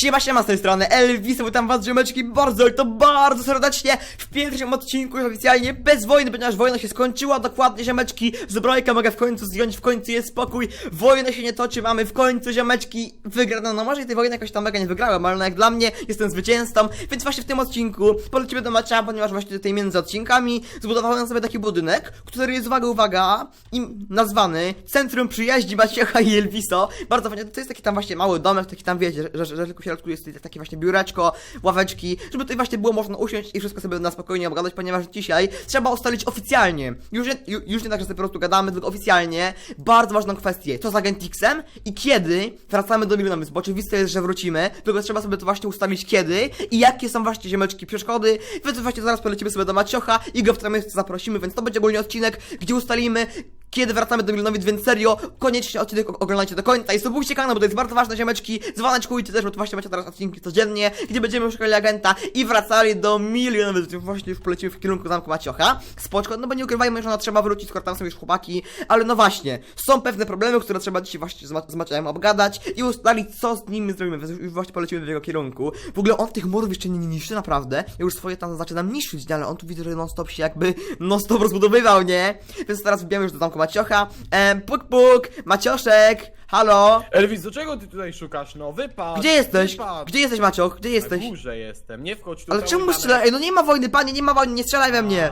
Siema, siema z tej strony, Elvis, witam was ziomeczki bardzo, to bardzo serdecznie w pierwszym odcinku już oficjalnie bez wojny, ponieważ wojna się skończyła, dokładnie ziomeczki, zbrojkę mogę w końcu zdjąć, w końcu jest spokój, wojna się nie toczy, mamy w końcu ziomeczki wygraną, no może i tej wojny jakoś tam mega nie wygrałem, ale no jak dla mnie jestem zwycięzcą, więc właśnie w tym odcinku polecimy do Macza, ponieważ właśnie tutaj między odcinkami zbudowałem sobie taki budynek, który jest, uwaga, uwaga, im nazwany Centrum Przyjaźni Maciecha i Elviso, bardzo fajnie, to jest taki tam właśnie mały domek, taki tam wiecie, że, że, że tylko w środku jest takie właśnie biureczko, ławeczki, żeby tutaj właśnie było można usiąść i wszystko sobie na spokojnie obgadać, ponieważ dzisiaj trzeba ustalić oficjalnie, już nie, ju- już nie tak, że sobie po prostu gadamy, tylko oficjalnie, bardzo ważną kwestię, co z Agentixem i kiedy wracamy do Milionowic, bo oczywiste jest, że wrócimy, tylko trzeba sobie to właśnie ustalić kiedy i jakie są właśnie ziemeczki przeszkody, więc właśnie zaraz polecimy sobie do Maciocha i go w miejscu zaprosimy, więc to będzie ogólnie odcinek, gdzie ustalimy kiedy wracamy do Milionowic, więc serio, koniecznie odcinek oglądajcie do końca i subujcie kanał, bo to jest bardzo ważne, ziomeczki, dzwoneczkujcie też, bo to właśnie macie teraz odcinki codziennie, gdzie będziemy szukali agenta i wracali do Milionowic, więc właśnie już polecimy w kierunku zamku Maciocha, spoczko, no bo nie ukrywajmy, że ona trzeba wrócić, skoro tam są już chłopaki, ale no właśnie, są pewne problemy, które trzeba dzisiaj właśnie z, Ma- z obgadać i ustalić, co z nimi zrobimy, więc już właśnie polecimy w jego kierunku. W ogóle on tych murów jeszcze nie niszczy, naprawdę, ja już swoje tam zaczynam niszczyć, ale on tu widzę, że non-stop się jakby non-stop rozbudowywał, nie? Więc teraz wbijamy już do zamku Maciocha, ehm, puk puk, Macioszek, halo? Elvis, do czego ty tutaj szukasz? No wypad! Gdzie jesteś? Gdzie jesteś Macioch? Gdzie jesteś? Na górze jestem, nie wchodź tu Ale czemu kamer. strzela? Ej, no nie ma wojny, panie, nie ma wojny, nie strzelaj we mnie!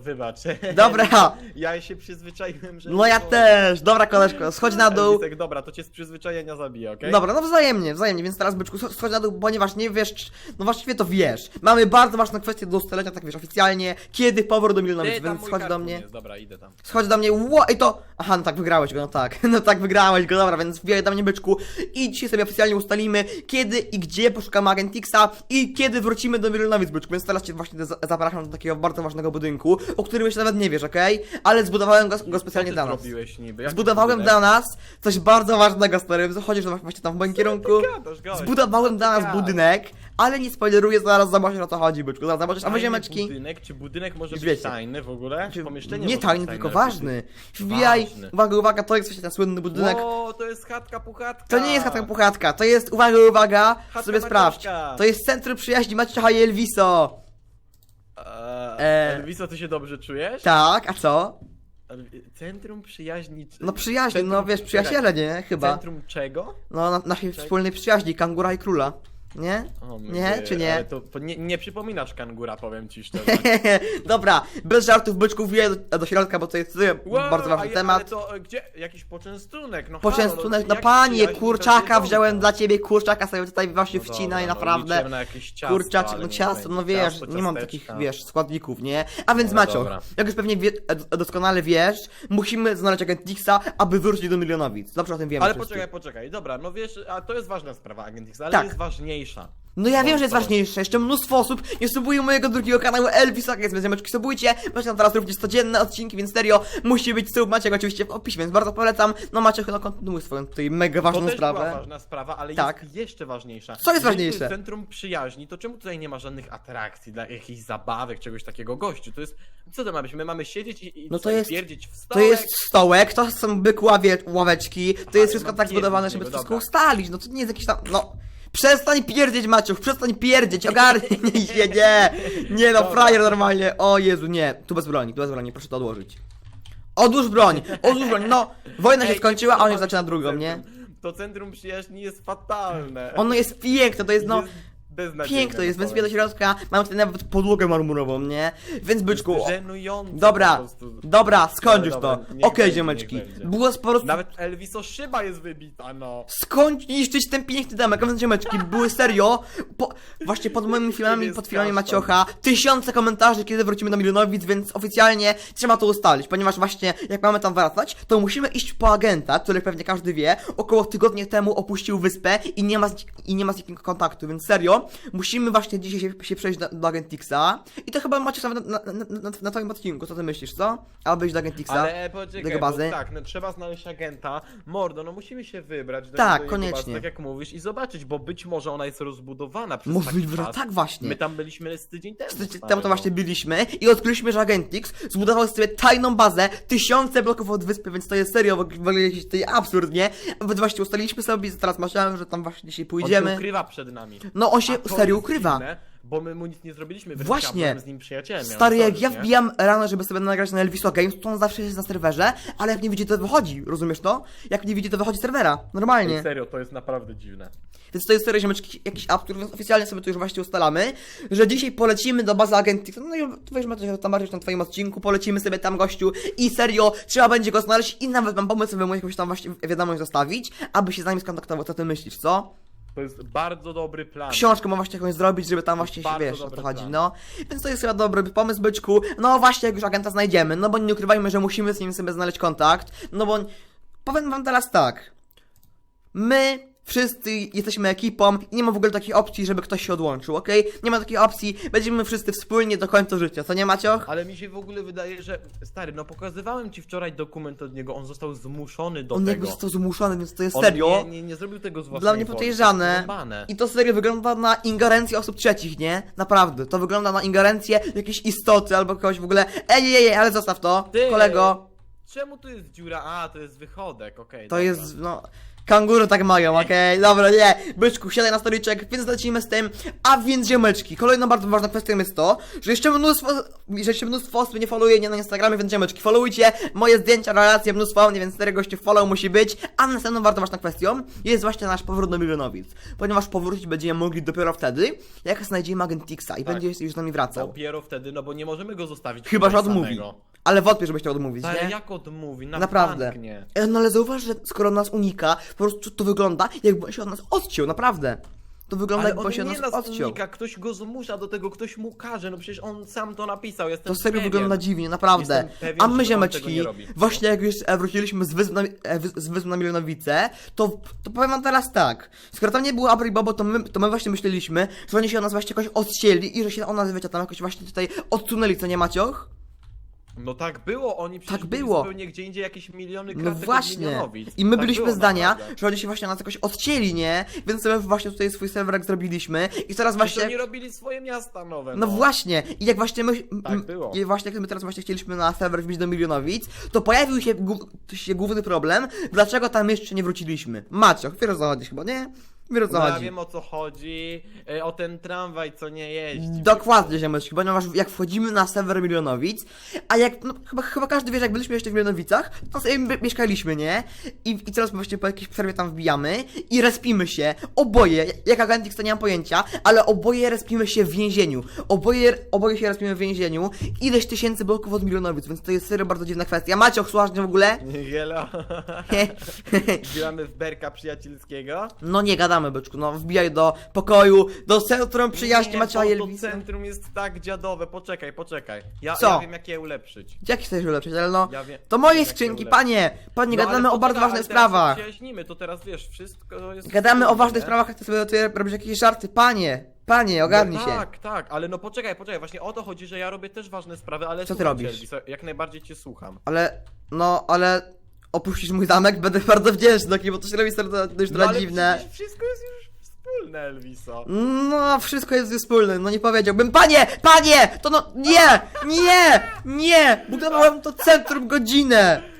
Wybacz. Dobra. Ja się przyzwyczaiłem, że... No ja to- też, dobra koleżko, schodź na dół. Elvisek, dobra, to cię z przyzwyczajenia zabija, okej? Dobra, no wzajemnie, wzajemnie, więc teraz byczku, scho- schodź na dół, ponieważ nie wiesz, czy- no właściwie to wiesz. Mamy bardzo ważną kwestię do ustalenia, tak wiesz, oficjalnie, kiedy powrót do Ty, tam więc mój schodź do mnie. Jest. Dobra, idę tam. Schodź do mnie, ło, i to... Aha, no tak, wygrałeś go, no tak, no tak, wygrałeś go, dobra, więc wbijaj do mnie, byczku i dzisiaj sobie oficjalnie ustalimy, kiedy i gdzie poszukamy Agentixa i kiedy wrócimy do Milionowic, byczku, więc teraz cię właśnie za- zapraszam do takiego bardzo ważnego budynku, o którym jeszcze nawet nie wiesz, okej? Ale zbudowałem go, go specjalnie Co dla nas. zrobiłeś niby? Jaki Zbudowałem dla nas coś bardzo ważnego, stary, chodzisz właśnie tam w moim kierunku. Gadasz, gość. Zbudowałem dla nas budynek, ale nie spoileruję, zaraz zobaczysz o co chodzi, byczku, zaraz zobaczysz, a Tajny ziemeczki... budynek? Czy budynek może Już być wiecie. tajny w ogóle? Czy- Pomieszczenie nie może tajny, tylko ale ważny. Wbijaj, Ważny. uwaga, uwaga, to jest właśnie ten słynny budynek. O, to jest chatka puchatka. To nie jest chatka puchatka, to jest, uwaga, uwaga, Chatka sobie sprawdź. To jest Centrum Przyjaźni Maciecha i Elviso. Eee, ty się dobrze czujesz? Tak, a co? Centrum przyjaźni... No przyjaźni, no Centrum- wiesz, przyjaciele, nie? Chyba. Centrum czego? No, na, naszej wspólnej przyjaźni, Kangura i Króla. Nie? O, my- Nie, czy nie? Ale to, to nie, nie przypominasz kangura, powiem ci szczerze. Dobra, bez żartów, byczków, wbiję do, do środka, bo to jest tutaj Wow, bardzo ważny je- temat. Ale to e, gdzie? Jakiś poczęstunek, no Poczęstunek, halo, no jak panie, przyjaźń, kurczaka wziąłem dla ciebie, kurczaka sobie tutaj właśnie No wcinaj, dobra, no, naprawdę. liczyłem na jakieś ciasto, Kurczaczek, ale no nie ciasto, będzie. no wiesz, Ciasto, nie mam ciasteczka. takich, wiesz, składników, nie? A więc No Macio, dobra. jak już pewnie wie, e, doskonale wiesz, musimy znaleźć Agentixa, aby wrócić do Milionowic. Dobrze o tym wiemy Ale wszyscy. poczekaj, poczekaj, dobra, no wiesz, a to jest ważna sprawa Agent X, ale Tak. jest ważniejsza. No ja wiem, że jest ważniejsze, jeszcze mnóstwo osób nie subuje mojego drugiego kanału Elvis, tak więc ziomeczki, subujcie, macie tam teraz również codzienne odcinki, więc serio, musi być sub, macie go oczywiście w opisie, więc bardzo polecam, no macie chyba kontynuuj swoją tutaj mega To ważną też sprawę. była ważna sprawa, ale Tak. jest jeszcze ważniejsza. Co jest Jeżeli ważniejsze? To jest centrum przyjaźni, to czemu tutaj nie ma żadnych atrakcji, dla jakichś zabawek, czegoś takiego gościu? To jest, co to ma być? My mamy siedzieć i, i No to jest- w To stołek? jest stołek, to są byk ławie, ławeczki, to Aha, jest wszystko tak zbudowane, żeby niego, wszystko ustalić, no to nie jest jakiś tam, no... Przestań pierdzieć Maciuch, przestań pierdzieć, ogarnij się, nie, nie no, frajer normalnie, o Jezu, nie, tu bez broni, tu bez broni, proszę to odłożyć. Odłóż broń, odłóż broń, no, wojna się Ej, skończyła, a on już zaczyna drugą, nie? To centrum przyjaźni jest fatalne. Ono jest piękne, to jest no, beznadziejne, piękne to jest, więc do środka, mamy tutaj nawet podłogę marmurową, nie? Więc byczku, o, żenujące po dobra, prostu. dobra, skończ już to, dobra, okej niech będzie, ziomeczki, niech będzie. było sporo... Nawet Elviso szyba jest wybita, no. Skończ niszczyć ten piękny domek, a więc ziomeczki, były serio, po, właśnie pod moimi filmami, pod filmami. Maciocha, tysiące komentarzy, kiedy wrócimy do Milionowic, więc oficjalnie trzeba to ustalić, ponieważ właśnie, jak mamy tam wracać, to musimy iść po agenta, który pewnie każdy wie, około tygodnia temu opuścił wyspę i nie ma z, i nie ma z nikim kontaktu, więc serio, musimy właśnie dzisiaj się, się przejść do, do Agentixa. I to chyba macie nawet na, na, na, na, twoim odcinku, co ty myślisz, co? Albo iść do Agentixa. Ale poczekaj, tego bazy. Bo tak, no, trzeba znaleźć agenta. Mordo, no musimy się wybrać do Tak, do jego koniecznie. Bazy, tak jak mówisz, i zobaczyć, bo być może ona jest rozbudowana przez Możliwe, taki że czas. tak właśnie. My tam byliśmy z tydzień temu. Stary, temu to no. właśnie byliśmy i odkryliśmy, że Agentix zbudował sobie tajną bazę, tysiące bloków od wyspy, więc to jest serio w ogóle jakiś tutaj absurd, nie? Właśnie ustaliliśmy sobie, teraz myślałem, że tam właśnie dzisiaj On się pójdziemy. ukrywa przed nami. No on się To serio jest ukrywa. Dziwne, bo my mu nic nie zrobiliśmy. wręcz Właśnie. ja byłem z nim przyjacielem. Stary, jak ja nie? wbijam rano, żeby sobie nagrać na Elviso Games, to on zawsze jest na serwerze, ale jak nie widzi, to wychodzi, rozumiesz to? Jak nie widzi, to wychodzi z serwera, normalnie. Ej, Serio, to jest naprawdę dziwne. Więc to jest serio ziomeczki, jakiś absurd, więc oficjalnie sobie to już właśnie ustalamy, że dzisiaj polecimy do bazy Agentix. No i tu wiesz, Maciek, tam bardziej na twoim odcinku, polecimy sobie tam gościu i serio, trzeba będzie go znaleźć i nawet mam pomysł, żeby mu jakąś tam właśnie wiadomość zostawić, aby się z nami skontaktował, co ty myślisz, co? To jest bardzo dobry plan. książkę ma właśnie jakąś zrobić, żeby tam właśnie się, Bardzo wiesz, o dobry to chodzi, plan. no. Więc to jest chyba dobry pomysł, byczku. No właśnie, jak już agenta znajdziemy, no bo nie ukrywajmy, że musimy z nim sobie znaleźć kontakt, no bo powiem wam teraz tak. My wszyscy jesteśmy ekipą i nie ma w ogóle takiej opcji, żeby ktoś się odłączył, okej? Nie ma takiej opcji, będziemy wszyscy wspólnie do końca życia, co nie Macioch? Ale mi się w ogóle wydaje, że. Stary, no pokazywałem ci wczoraj dokument od niego, on został zmuszony do On tego. jakby został zmuszony, więc to jest On serio. Nie, nie, nie zrobił tego z własnej Dla mnie woli, podejrzane. jest. I to serio wygląda na ingerencję osób trzecich, nie? Naprawdę. To wygląda na ingerencję jakiejś istoty albo kogoś w ogóle. Ej, ej, ej, ale zostaw to, Ty! kolego. Czemu tu jest dziura? A, to jest wychodek, okej. To dobra. jest, no... Kanguru tak mają, okej? Dobra, nie. Byczku, siadaj na stoliczek, więc lecimy z tym. A więc, ziomeczki, kolejną bardzo ważną kwestią jest to, że jeszcze mnóstwo, że jeszcze mnóstwo osób nie followuje mnie na Instagramie, więc ziomeczki, followujcie moje zdjęcia, relacje, mnóstwo, nie więc cztery goście follow musi być. A następną bardzo ważną kwestią jest właśnie nasz powrót do milionowic. Ponieważ powrócić będziemy mogli dopiero wtedy, jak znajdziemy Agentixa i będzie już z nami wracał. Dopiero wtedy, no bo nie możemy go zostawić. Chyba, że tutaj odmówi. samego. Ale wątpię, żebyś chciał odmówić, Ale nie? jak odmówi? Na Naprawdę. E, No ale zauważ, że skoro nas unika, po prostu to wygląda, jakby on się od nas odciął, naprawdę. To wygląda, Ale jakby on się od nas nas odciął. unika, ktoś go zmusza do tego, ktoś mu każe, no przecież on sam to napisał, jestem To serio pewien. wygląda dziwnie, naprawdę. Jestem pewien, A że my, tego ziomeczki, nie robi. właśnie jak już e, wróciliśmy z wysp na, e, z wysp na Milionowice, to, to powiem wam teraz tak. Skoro tam nie było Abry Bobo, to my, to my właśnie myśleliśmy, że oni się od nas właśnie jakoś odcięli i że się od nas, wiecie, tam jakoś właśnie tutaj odsunęli, co nie Macioch? No tak było, oni przecież Tak było. zupełnie gdzie indziej jakieś miliony No kratek od właśnie. milionowic. I my tak byliśmy było, zdania, naprawdę. że oni się właśnie nas jakoś odcięli, nie? Więc sobie właśnie tutaj swój serwerek zrobiliśmy i teraz właśnie... oni robili swoje miasta nowe, No właśnie, i jak właśnie my. Tak m- było. I właśnie jak my teraz właśnie chcieliśmy na serwer wbić do milionowic, to pojawił się, gó- się główny problem, dlaczego tam jeszcze nie wróciliśmy. Macioch, wiesz o co chodzi chyba, nie? Wiesz o co No ja chodzi. wiem o co chodzi, e, o ten tramwaj, co nie jeździ. Dokładnie, ziomeczki, ponieważ jak wchodzimy na serwer Milionowic, a jak, no chyba, chyba każdy wie, że jak byliśmy jeszcze w Milionowicach, to sobie mie- mieszkaliśmy, nie? I, I teraz właśnie po jakiejś przerwie tam wbijamy i respimy się, oboje, jak Agentix to nie mam pojęcia, ale oboje respimy się w więzieniu, oboje, oboje się respimy w więzieniu, ileś tysięcy bloków od Milionowic, więc to jest serio bardzo dziwna kwestia. Macie słuchasz mnie w ogóle? Hello. Gramy w berka przyjacielskiego. no nie gadamy, byczku, no wbijaj do pokoju, do centrum przyjaźni bo to Elvisa. centrum jest tak dziadowe, poczekaj, poczekaj. Ja, Co? ja wiem jak je ulepszyć. Jak chcesz ulepszyć, ale no... Ja wiem, To moje jak je skrzynki, ulepszyć. panie! Panie, No, ale gadamy o bardzo poczekaj, ważnych ale teraz sprawach. się Przyjaźnimy, to teraz wiesz, wszystko jest... Gadamy o ważnych nie? sprawach, a ty sobie tutaj robisz jakieś żarty. Panie, panie, ogarnij no się. Tak, tak, ale no poczekaj, poczekaj, właśnie o to chodzi, że ja robię też ważne sprawy, ale Co ty słucham cię, robisz? Elvis, Jak najbardziej cię słucham. Ale, no, ale opuścisz mój zamek, będę bardzo wdzięczny, okay, bo to się robi to, to już No ale dziwne. przecież wszystko jest już wspólne, Elviso. No, wszystko jest wspólne, no nie powiedziałbym. Panie, panie, to no, nie, nie, nie, budowałem to centrum godzinę.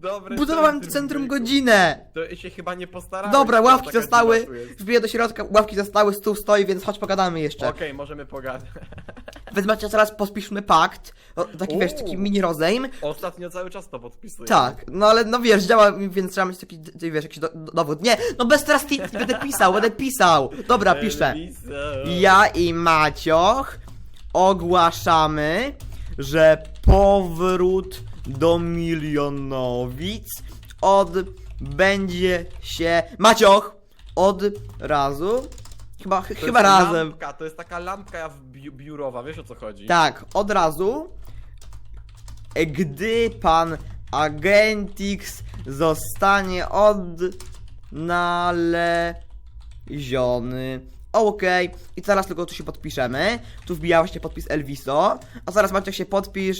Dobre Budowałem centrum godzinę. To się chyba nie postarałeś. Dobra, ławki zostały, wbiję do środka, ławki zostały, stół stoi, więc chodź pogadamy jeszcze. Okej, możemy pogadać. Więc macie teraz pospiszmy pakt, o, taki wiesz, taki Uuu. mini rozejm. Ostatnio cały czas to podpisuję. Tak, no ale no wiesz, działa, więc trzeba mieć taki, ty wiesz, jakiś do, do, dowód. Nie, no bez teraz ti- będę pisał, będę pisał. Dobra, piszę. Elviso. Ja i Macioch ogłaszamy, że powrót do milionowic odbędzie się... Macioch! Od razu? Chyba, ch- To chyba jest razem. Lampka, to jest taka lampka bi biurowa, wiesz o co chodzi? Tak, od razu, gdy pan Agentix zostanie odnaleziony. okej. I teraz tylko tu się podpiszemy. Tu wbija właśnie podpis Elviso. A zaraz Maciek się podpisz.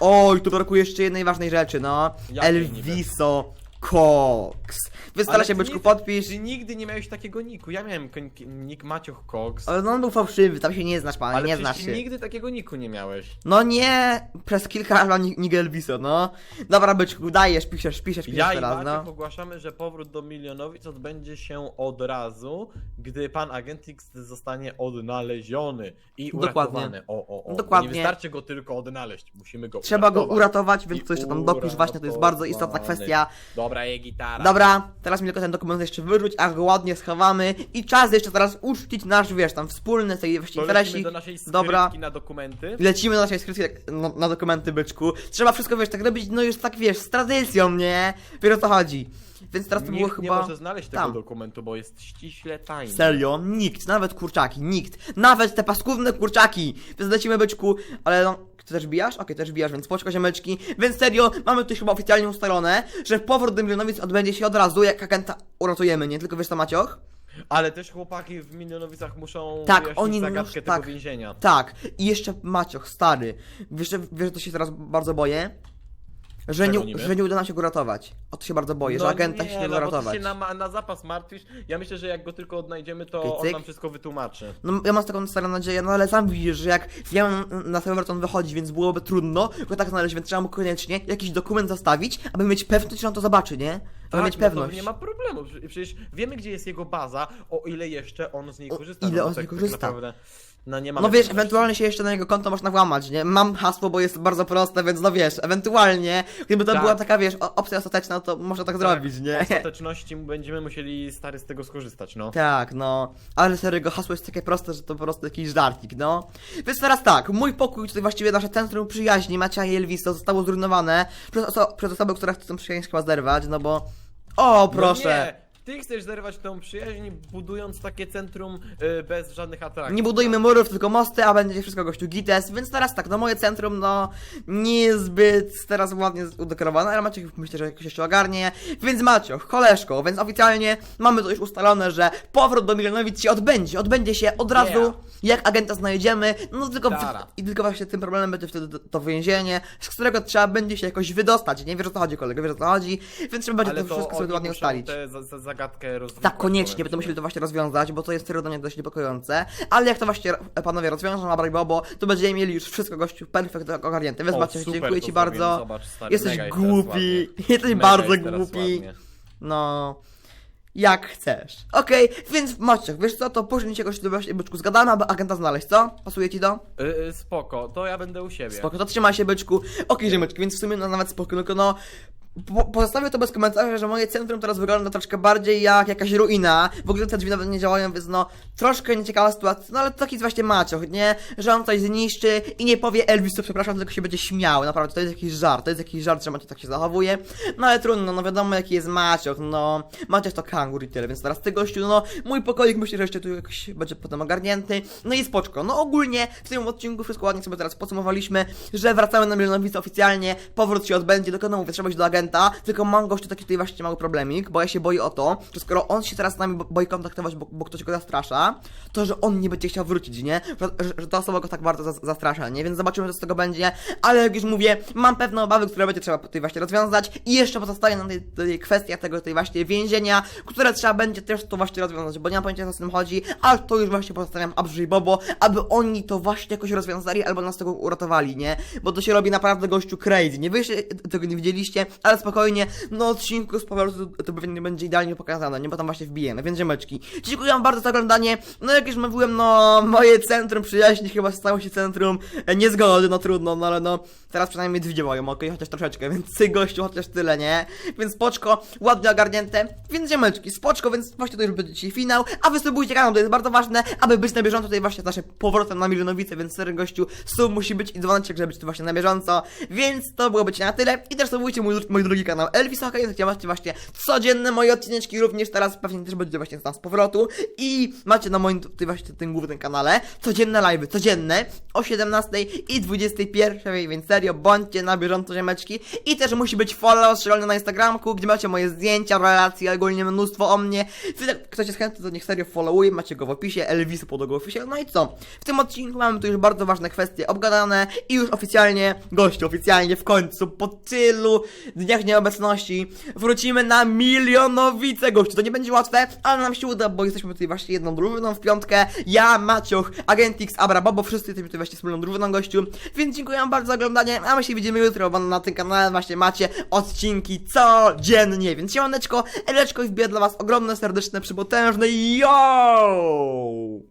Oj, tu brakuje jeszcze jednej ważnej rzeczy, no. Jakiej Elviso Cox. Wystara się, byczku, podpisz. Ty nigdy nie miałeś takiego niku. Ja miałem kon- nick Macioch Cox. Ale no on był fałszywy, tam się nie znasz, pan, Ale nie przecież znasz się. nigdy takiego niku nie miałeś. No nie, przez kilka lat ni- nigdy Elviso, no. Dobra, byczku, dajesz, piszesz, piszesz, piszesz Ja i teraz, Maciek no. ogłaszamy, że powrót do milionowic odbędzie się od razu, gdy pan agent X zostanie odnaleziony i Dokładnie. uratowany. O, o, o. Dokładnie. Nie wystarczy go tylko odnaleźć, musimy go Trzeba go uratować. więc I coś tam dopisz właśnie, to jest bardzo istotna kwestia. Dobra, je gitara. Dobra, teraz mi tylko ten dokument jeszcze wyrzuć, a go ładnie schowamy i czas jeszcze teraz uczcić nasz, wiesz, tam wspólny tej właśnie To lecimy interesik. do naszej skrytki Dobra. na dokumenty. Lecimy do naszej skrytki na, na dokumenty, byczku. Trzeba wszystko, wiesz, tak robić, no już tak, wiesz, z tradycją, nie? Wiesz o co chodzi. Więc teraz to było Nikt nie chyba... może znaleźć tego tam. dokumentu, bo jest ściśle tajny. Serio? Nikt, nawet kurczaki, nikt. Nawet te paskudne kurczaki. Więc lecimy byczku, ale no. Ty też bijasz? Okej, też bijasz, więc poczko ziomeczki. Więc serio, mamy tu chyba oficjalnie ustalone, że powrót do Milionowic odbędzie się od razu, jak agenta uratujemy, nie? Tylko wiesz to Macioch? Ale też chłopaki w milionowicach muszą Tak, wyjaśnić oni zagadkę tego tak. więzienia. Tak. I jeszcze Macioch, stary. Wiesz, że- wiesz, że to się teraz bardzo boję? Że Czego nie, niby? że nie uda nam się go ratować. O to się bardzo boję, że agenta się nie uda no, bo ty ratować. się na, na zapas martwisz. Ja myślę, że jak go tylko odnajdziemy, to Cyk, on cyk. nam wszystko wytłumaczy. No ja mam taką starą nadzieję, no ale sam widzisz, że jak wiem na serwer to on wychodzi, więc byłoby trudno go tak znaleźć, więc trzeba mu koniecznie jakiś dokument zostawić, aby mieć pewność, że on to zobaczy, nie? Aby mieć no pewność. Nie ma problemu. Prze- Przecież wiemy, gdzie jest jego baza, o ile jeszcze on z niej O korzysta. ile no, on z niej tak, korzysta. Tak naprawdę, no nie mamy No wiesz, pewności. ewentualnie się jeszcze na jego konto można włamać, nie? Mam hasło, bo jest bardzo proste, więc no wiesz, ewentualnie, gdyby to Tak. była taka, wiesz, o- opcja ostateczna, to można tak, zrobić, W nie? ostateczności będziemy musieli stary z tego skorzystać, no. Tak, no. Ale serio, jego hasło jest takie proste, że to po prostu jakiś żartik, no. Więc teraz tak, mój pokój, tutaj właściwie nasze centrum przyjaźni, Macia i Elviso, zostało zrujnowane przez, oso- przez osobę, która chce tę przyjaźń chyba zerwać, no bo... O, proszę! Ty chcesz zerwać tą przyjaźń, budując takie centrum y, bez żadnych atrakcji. Nie budujmy murów, tylko mosty, a będzie wszystko gościu gites, więc teraz tak, no moje centrum, no niezbyt teraz ładnie udekorowane, ale Maciek myślę, że jakoś jeszcze ogarnie, więc Macioch, koleżko, więc oficjalnie mamy to już ustalone, że powrót do Milionowic się odbędzie, odbędzie się od razu, Yeah. jak agenta znajdziemy, no tylko, Dara. i tylko właśnie tym problemem będzie wtedy to, więzienie, z którego trzeba będzie się jakoś wydostać, nie wiesz o co chodzi kolego, wiesz o co chodzi, więc trzeba będzie to wszystko sobie oni ładnie muszą ustalić. tę za, za zagadkę rozwiązać. Tak, koniecznie, będą musieli to właśnie rozwiązać, bo to jest serio dla mnie dość niepokojące. Ale jak to właśnie panowie rozwiążą, i Bobo, to będziemy mieli już wszystko gościu perfekt ogarnięte. Więc super dziękuję ci bardzo. zobacz, stary, Jesteś głupi, jesteś bardzo głupi. No. Jak chcesz. Okej, więc Maciek, wiesz co, to później się jakoś właśnie byczku zgadamy, aby agenta znaleźć, co? Pasuje ci to? Y, y, spoko, to ja będę u siebie. Spoko, to trzymaj się byczku. Okej, ziemeczki, więc w sumie no, nawet spoko, tylko no... Po, pozostawię to bez komentarza, że moje centrum teraz wygląda troszkę bardziej jak jakaś ruina. W ogóle te drzwi nawet nie działają, więc no troszkę nieciekawa sytuacja. No ale taki jest właśnie Macioch, nie? Że on coś zniszczy i nie powie Elvis, to przepraszam, tylko się będzie śmiał. Naprawdę, to jest jakiś żart, to jest jakiś żart, że Maciek tak się zachowuje. No ale trudno, no wiadomo jaki jest Macioch, no. Macioch to kangur i tyle, więc teraz ty gościu, no mój pokoik myślę, że jeszcze tu jakoś będzie potem ogarnięty. No i spoczko. No ogólnie w tym odcinku wszystko ładnie sobie teraz podsumowaliśmy, że wracamy na Milionowice oficjalnie, powrót się odbędzie, tylko no mówię, trzeba iść do tylko mam gościu taki tutaj właśnie mały problemik, bo ja się boję o to, że skoro on się teraz z nami bo- boi kontaktować, bo, bo ktoś go zastrasza, to że on nie będzie chciał wrócić, nie? Że, że, ta osoba go tak bardzo za, zastrasza, nie? Więc zobaczymy, co z tego będzie, ale jak już mówię, mam pewne obawy, które będzie trzeba tutaj właśnie rozwiązać i jeszcze pozostaje na tej, tej kwestia tego tej właśnie więzienia, które trzeba będzie też to właśnie rozwiązać, bo nie mam pojęcia, co z tym chodzi, ale to już właśnie pozostawiam Abrze i Bobo, aby oni to właśnie jakoś rozwiązali albo nas tego uratowali, nie? Bo to się robi naprawdę gościu crazy, nie? Wy tego nie widzieliście, ale spokojnie, no odcinku z powrotu to, pewnie będzie idealnie pokazane, nie? Bo tam właśnie wbijemy, więc ziemeczki. Dziękuję wam bardzo za oglądanie, no jak już mówiłem, no moje centrum przyjaźni chyba stało się centrum e, niezgody, no trudno, no ale no teraz przynajmniej dwie działają, okej, chociaż troszeczkę, więc ty gościu chociaż tyle, nie? Więc spoczko, ładnie ogarnięte, więc ziemeczki, spoczko, więc właśnie to już będzie dzisiaj finał, a wy subujcie kanał, to jest bardzo ważne, aby być na bieżąco tutaj właśnie z naszym powrotem na Milionowice, więc sery gościu, sub musi być i dzwoneczek, żeby być tu właśnie na bieżąco, więc to byłoby dzisiaj na tyle i też subujcie mój, mój mój drugi kanał. Elvis OK, gdzie macie właśnie codzienne moje odcineczki, również teraz pewnie też będzie właśnie tam z powrotu. I macie na moim tutaj właśnie tym głównym kanale codzienne live'y, codzienne o 17 i 21, więc serio, bądźcie na bieżąco ziemeczki. I też musi być follow strzelony na Instagramku, gdzie macie moje zdjęcia, relacje, ogólnie mnóstwo o mnie, ktoś jest chętny, to niech serio followuje, macie go w opisie, Elvisu pod w opisie, no i co? W tym odcinku mamy tu już bardzo ważne kwestie obgadane i już oficjalnie, gościu, oficjalnie w końcu, po tylu dniach nieobecności, wrócimy na milionowice, gościu, to nie będzie łatwe, ale nam się uda, bo jesteśmy tutaj właśnie jedną drużyną w piątkę, ja, Macioch, Agentix, Abra, Bobo, wszyscy jesteśmy tutaj właśnie wspólną drużyną, gościu, więc dziękuję wam bardzo za oglądanie, a my się widzimy jutro, bo na tym kanale właśnie macie odcinki codziennie, więc siemaneczko, Eleczko i wbiję dla was ogromne, serdeczne, przypotężne yo!